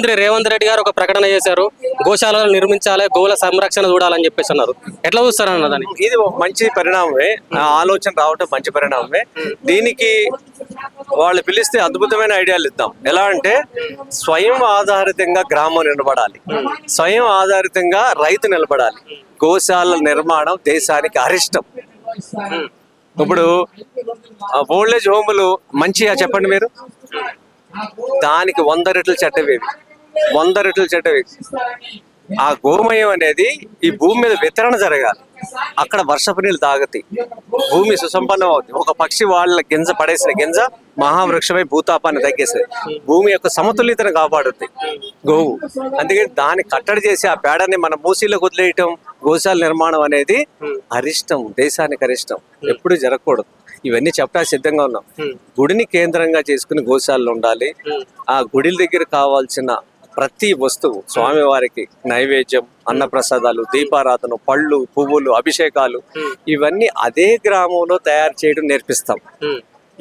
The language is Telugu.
మంత్రి రేవంత్ రెడ్డి గారు ఒక ప్రకటన చేశారు. గోశాలను నిర్మించాలి గోవుల సంరక్షణ చూడాలని చెప్పేసి అన్నారు. ఎట్లా చూస్తారన్న దాన్ని? ఇది మంచి పరిణామమే. ఆలోచన రావటం మంచి పరిణామమే. దీనికి వాళ్ళు పిలిస్తే అద్భుతమైన ఐడియాలు ఇద్దాం. ఎలా అంటే స్వయం ఆధారితంగా గ్రామం నిలబడాలి. స్వయం ఆధారితంగా రైతు నిలబడాలి. గోశాల నిర్మాణం దేశానికి అరిష్టం. ఇప్పుడు ఓల్డేజ్ హోములు మంచిగా చెప్పండి మీరు? దానికి వంద రెట్లు చెడ్డవేవి. వంద రెట్లు చెడ్డవి. ఆ గోమయం అనేది ఈ భూమి మీద వితరణ జరగాలి. అక్కడ వర్షపు నీళ్ళు తాగుతాయి భూమి సుసంపన్నం అవుతుంది ఒక పక్షి వాళ్ళ గింజ పడేసిన గింజ మహావృక్షమై భూతాపాన్ని తగ్గేస్తుంది. భూమి యొక్క సమతుల్యతను కాపాడుతుంది గోవు. అందుకని దాన్ని కట్టడి చేసి ఆ పేడని మన మూసీలోకి వదిలేయటం గోశాల నిర్మాణం అనేది అరిష్టం దేశానికి అరిష్టం. ఎప్పుడు జరగకూడదు. ఇవన్నీ చెప్పడానికి సిద్ధంగా ఉన్నాం. గుడిని కేంద్రంగా చేసుకుని గోశాలలో ఉండాలి. ఆ గుడి దగ్గర కావాల్సిన ప్రతి వస్తువు స్వామివారికి నైవేద్యం అన్నప్రసాదాలు దీపారాధన పళ్ళు పువ్వులు అభిషేకాలు ఇవన్నీ అదే గ్రామంలో తయారు చేయడం నేర్పిస్తాం.